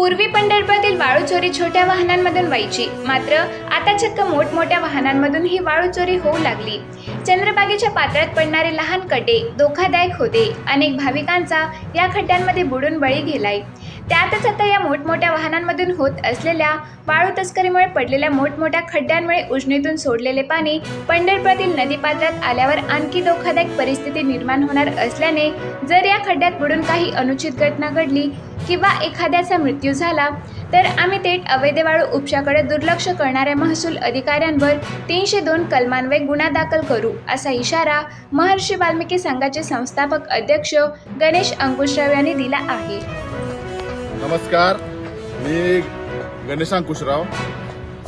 पूर्वी पंढरपुरातील वाळू चोरी छोट्या वाहनांमधून व्हायची. मात्र आता चक्क मोठमोठ्या वाहनांमधून ही वाळू चोरी होऊ लागली. चंद्रबागेच्या पात्रात पडणारे लहान खड्डे धोकादायक होते. अनेक भाविकांचा या खड्ड्यांमध्ये बुडून बळी गेलाय. त्यातच आता या मोठमोठ्या वाहनांमधून होत असलेल्या वाळू तस्करीमुळे पडलेल्या मोठमोठ्या खड्ड्यांमुळे उजनीतून सोडलेले पाणी पंढरपुरातील नदीपात्रात आल्यावर आणखी धोकादायक परिस्थिती निर्माण होणार असल्याने जर या खड्ड्यात बुडून काही अनुचित घटना घडली किंवा एखाद्याचा मृत्यू झाला तर आम्ही थेट अवैध वाळू उपशाकडे दुर्लक्ष करणाऱ्या महसूल अधिकाऱ्यांवर तीनशे दोन कलमान्वये गुन्हा दाखल करू असा इशारा महर्षी वाल्मिकी संघाचे संस्थापक अध्यक्ष गणेश अंकुशराव यांनी दिला आहे. नमस्कार. मी गणेश अंकुशराव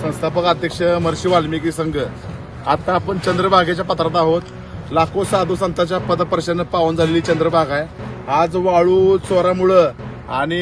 संस्थापक अध्यक्ष महर्षी वाल्मिकी संघ. आता आपण चंद्रभागेच्या पत्रात आहोत. लाखो साधू संतांच्या पदपर्शानं पावन झालेली चंद्रभाग आहे. आज वाळू चोरामुळं आणि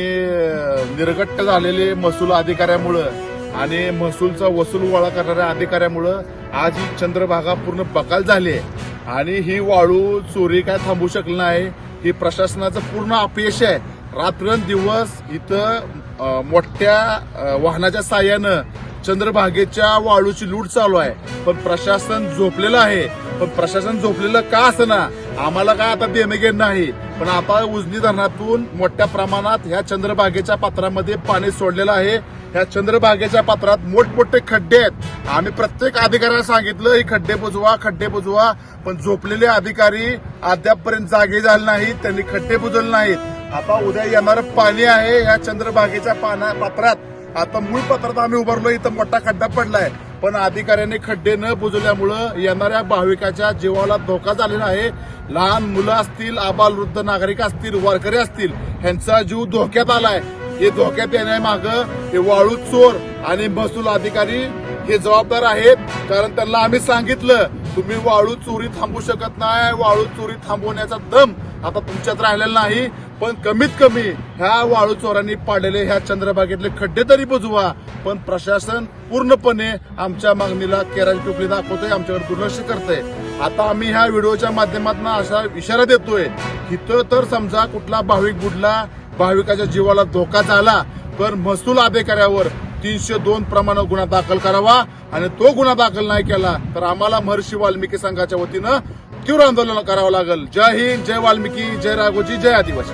निर्गट्ट झालेले महसूल अधिकाऱ्यामुळं आणि महसूलचा वसूल गोळा करणाऱ्या अधिकाऱ्यामुळं आज ही चंद्रभागा पूर्ण बकाल झाली आहे. आणि ही वाळू चोरी काय थांबू शकली नाही ही प्रशासनाचं पूर्ण अपयश आहे. रात्रंदिवस इथं मोठ्या वाहनाच्या साह्यानं चंद्रभागेच्या वाळूची लूट चालू आहे. पण प्रशासन झोपलेलं आहे. पण प्रशासन झोपलेलं का असना आम्हाला काय आता देणं घेणं नाही पण आता उजनी धरणातून मोठ्या प्रमाणात ह्या चंद्रभागेच्या पात्रामध्ये पाणी सोडलेलं आहे. ह्या चंद्रभागेच्या पात्रात मोठमोठे खड्डे आहेत. आम्ही प्रत्येक अधिकाऱ्याला सांगितलं हे खड्डे बुजवा खड्डे बुजवा. पण झोपलेले अधिकारी अद्यापपर्यंत जागे झाले नाहीत त्यांनी खड्डे बुजवले नाहीत. आता उद्या येणारं पाणी आहे ह्या चंद्रभागेच्या पाना पात्रात. आता मूळ पत्रात आम्ही उभारलो इथं मोठा खड्डा पडलाय. पण अधिकाऱ्यांनी खड्डे न बुजवल्यामुळं येणाऱ्या भाविकाच्या जीवाला धोका झालेला आहे. लहान मुलं असतील आबालवृद्ध नागरिक असतील वारकरी असतील ह्यांचा जीव धोक्यात आलाय. हे धोक्यात येण्यामाग हे वाळू चोर आणि महसूल अधिकारी हे जबाबदार आहेत. कारण त्यांना आम्ही सांगितलं तुम्ही वाळू चोरी थांबू शकत नाही वाळू चोरी थांबवण्याचा दम आता तुमच्यात राहिलेला नाही. पण कमीत कमी ह्या वाळू चोरांनी पाडलेले ह्या चंद्रबागेतले खड्डे तरी बुजवा. पण प्रशासन पूर्णपणे आमच्या मागणीला केराची टोपली दाखवतोय आमच्याकडे दुर्लक्ष करतंय. आता आम्ही ह्या व्हिडिओच्या माध्यमातून असा इशारा देतोय इथं तर समजा कुठला भाविक बुडला भाविकाच्या जीवाला धोका झाला तर महसूल अधिकाऱ्यावर तीनशे दोन प्रमाणे गुन्हा दाखल करावा आणि तो गुन्हा दाखल नाही केला तर आम्हाला महर्षी वाल्मिकी संघाच्या वतीनं तीव्र आंदोलन करावं लागेल. जय हिंद जय वाल्मिकी जय राघोजी जय आदिवासी.